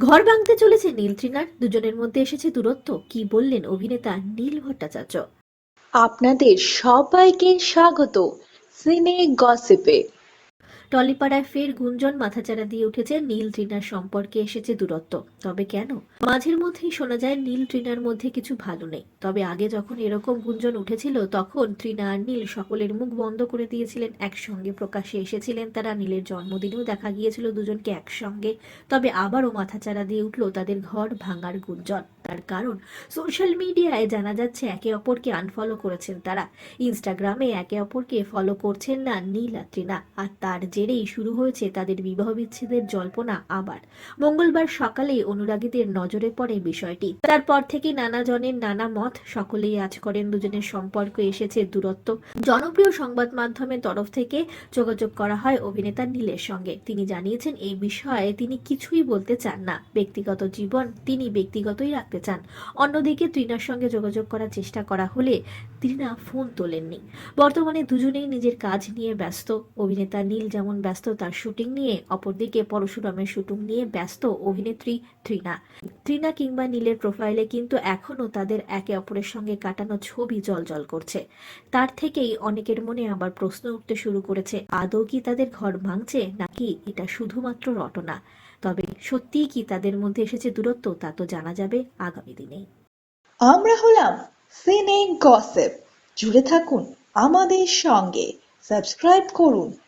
ঘর ভাঙতে চলেছে নীল তৃণার দুজনের মধ্যে এসেছে দূরত্ব। কি বললেন অভিনেতা নীল ভট্টাচার্য? আপনাদের সবাইকে স্বাগত। সিনে গসিপে। টলিপাড়ায় ফের গুঞ্জন মাথাচাড়া দিয়ে উঠেছে নীল তৃণার সম্পর্কে এসেছে দূরত্ব। তবে কেন? মাঝের মধ্যেই শোনা যায় নীল ট্রিনার মধ্যে কিছু ভালো নেই। তবে আগে যখন এরকম গুঞ্জন উঠেছিল, তখন তৃণা আর নীল সকলের মুখ বন্ধ করে দিয়েছিলেন। একসঙ্গে প্রকাশ্যে এসেছিলেন তারা। নীলের জন্মদিনেও দেখা গিয়েছিল দুজনকে একসঙ্গে। তবে আবারও মাথাচাড়া দিয়ে উঠল তাদের ঘর ভাঙার গুঞ্জন। তার কারণ, সোশ্যাল মিডিয়ায় জানা যাচ্ছে একে অপরকে আনফলো করেছেন তারা। ইনস্টাগ্রামে একে অপরকে ফলো করছেন না নীল আর তৃণা আর তার জেরেই শুরু হয়েছে তাদের বিবাহ বিচ্ছেদের জল্পনা আবার। মঙ্গলবার সকালে অনুরাগীদের নজরে পড়ে বিষয়টি। তারপর থেকে নানা জনের নানা মত সকলেই আজ করেন দুজনের সম্পর্ক এসেছে দূরত্ব। জনপ্রিয় সংবাদ মাধ্যমের তরফ থেকে যোগাযোগ করা হয় অভিনেতা নীলের সঙ্গে। তিনি জানিয়েছেন, এই বিষয়ে তিনি কিছুই বলতে চান না। ব্যক্তিগত জীবন তিনি ব্যক্তিগতই রাখতে চান। অন্যদিকে তৃণার সঙ্গে যোগাযোগ করার চেষ্টা করা হলে তৃণা ফোন তোলেননি। বর্তমানে দুজনেই নিজের কাজ নিয়ে ব্যস্ত। অভিনেতা নীল যেমন ব্যস্ত তার শুটিং নিয়ে, অপরদিকে পরশুরামের শুটিং নিয়ে ব্যস্ত অভিনেত্রী তৃণা তৃণা কিংবা নীলের প্রোফাইলে কিন্তু এখনও তাদের একে অপরের সঙ্গে কাটানো ছবি জলজল করছে। তার থেকেই অনেকের মনে আবার প্রশ্ন উঠতে শুরু করেছে, আদৌ কি তাদের ঘর ভাঙছে নাকি এটা শুধুমাত্র রটনা? তবে সত্যিই কি তাদের মধ্যে এসেছে দূরত্ব তা তো জানা যাবে আগামী দিনেই। আমরা হলাম সিনে গসিপ জুড়ে থাকুন আমাদের সঙ্গে। সাবস্ক্রাইব করুন